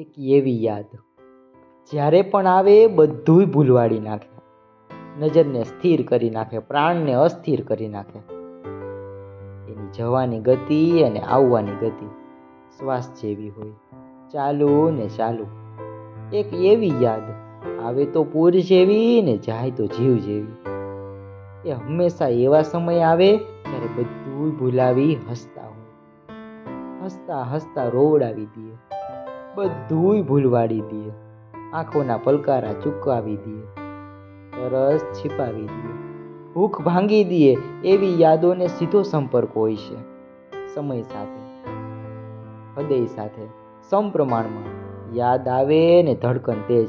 એક એવી યાદ. જ્યારે પણ આવે બધુંય ભૂલવાડી નાખે. નજરને સ્થિર કરી નાખે, પ્રાણને અસ્થિર કરી નાખે. એની જવાની ગતિ અને આવવાની ગતિ શ્વાસ જેવી હોય. ચાલુ ને ચાલુ. એક એવી યાદ, આવે તો પૂર જેવી ને જાય તો જીવ જેવી. એ હંમેશા એવા સમય આવે ત્યારે બધું ભૂલાવી હસતા હોય. હસતા હસતા રોવડાવી દે. બધુંય ભૂલવાડી દે. આંખોના પલકારા ચૂકવાવી દે. તરસ છીપાવી દે. ભૂખ ભાંગી દે એવી યાદોને સીધો સંપર્ક હોય છે. સમય સાથે, હૃદય સાથે, સમપ્રમાણમાં. યાદ આવે ને ધડકન તેજ.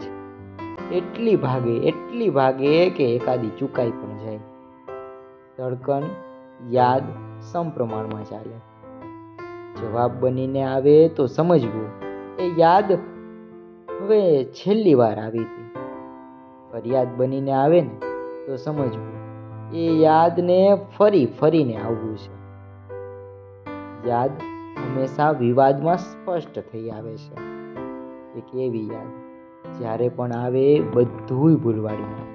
એટલી ભાગે એટલી ભાગે કે એકાદી ચૂકાઈ પણ જાય. ધડકન, યાદ, સમપ્રમાણમાં ચાલે. જવાબ બનીને આવે તો સમજવું. એ યાદ હવે છેલ્લી વાર આવી હતી. ફરિયાદ બનીને આવે ને તો સમજવું. એ યાદને ફરી ફરીને આવવું છે. યાદ હંમેશા વિવાદમાં સ્પષ્ટ થઈ આવે છે. એક એવી યાદ જ્યારે પણ આવે બધુંય ભૂલવાડી નાખે.